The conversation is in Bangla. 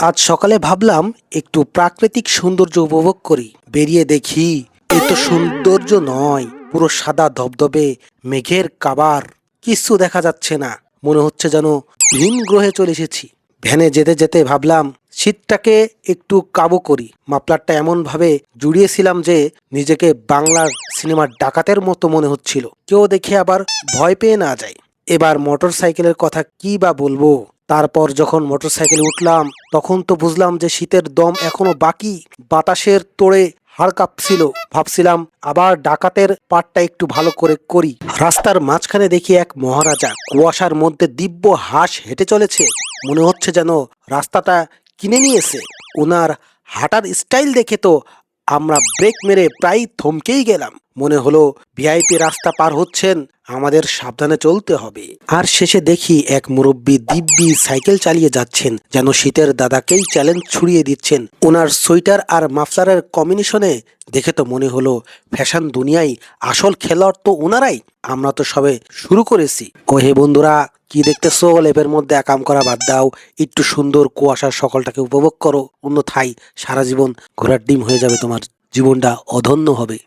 আজ সকালে ভাবলাম একটু প্রাকৃতিক সৌন্দর্য উপভোগ করি। বেরিয়ে দেখি এত সৌন্দর্য নয়, পুরো সাদা ধবধবে, মেঘের কাবার। কিছু দেখা যাচ্ছে না, মনে হচ্ছে যেন ভিন গ্রহে চলে এসেছি। ভ্যানে যেতে যেতে ভাবলাম, শীতটাকে একটু কাবু করি। মাফলারটা এমনভাবে জুড়িয়েছিলাম যে, নিজেকে বাংলার সিনেমার ডাকাতের মতো মনে হচ্ছিল। কেউ দেখে আবার ভয় পেয়ে না যায়। এবার মোটর সাইকেলের কথা কি বা বলব? তারপর যখন মোটর সাইকেলে উঠলাম, তখন তো বুঝলাম যে শীতের দম এখনও বাকি। বাতাসের তোড়ে হাড় কাঁপছিল। ভাবছিলাম আবার ডাকাতের পাটটা একটু ভালো করে করি। রাস্তার মাঝখানে দেখি এক মহারাজা কুয়াশার মধ্যে দিব্য হাঁস হেঁটে চলেছে। মনে হচ্ছে যেন রাস্তাটা কিনে নিয়েছে। ওনার হাঁটার স্টাইল দেখে তো আমরা ব্রেক মেরে প্রায় থমকেই গেলাম। মনে হলো ভিআইপি রাস্তা পার হচ্ছেন, আমাদের সাবধানে চলতে হবে। আর শেষে দেখি এক মুরব্বী দিব্যি সাইকেল চালিয়ে যাচ্ছেন, যেন শীতের দাদাকেই চ্যালেঞ্জ ছুড়িয়ে দিচ্ছেন। ওনার সোয়েটার আর মাফলারের কম্বিনেশনে দেখে তো মনে হলো ফ্যাশন দুনিয়ায় আসল খেলোয়াড় তো ওনারাই। আমরা তো সবে শুরু করেছি। ও হে বন্ধুরা কি দেখতেছো? লেপের মধ্যে একাম করা বাদ দাও। একটু সুন্দর কুয়াশার সকলটাকে উপভোগ করো। অন্যথায় সারা জীবন ঘোড়ার ডিম হয়ে যাবে তোমার। জীবনটা অধন্য হবে।